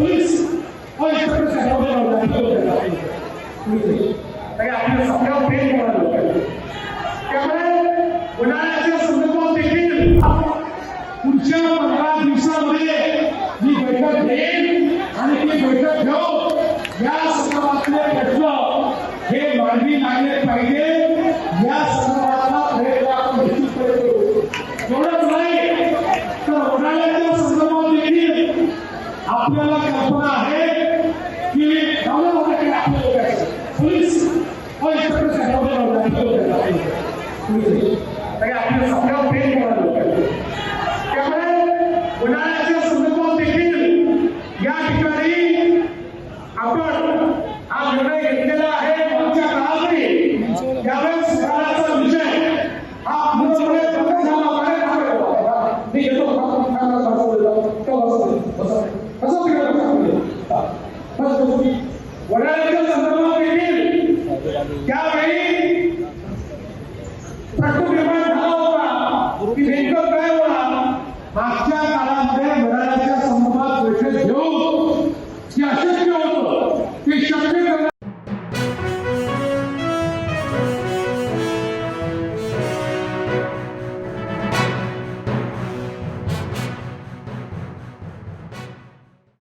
Police और inspector साहेब आपल्या सगळ्या प्रेम करायला पाहिजे त्यामुळे उन्हाळ्याच्या संदर्भात देखील पुढच्या पंधरा दिवसामध्ये ही बैठक घेईल आणि ती बैठक घेऊन या संदर्भातले तरी आपल्या सगळा उन्हाळ्याच्या संदर्भात देखील या ठिकाणी आपण हा निर्णय घेतलेला आहे. मागच्या काळातही त्यावेळेस विषय हा पूर्णपणे बंद झाला. बाहेर संदर्भात Satu firman Allah di bengkel Dewa मागच्या काळामध्ये घराण्याच्या संदर्भात बैठक घेऊन जे अशक्य होतं ते शक्य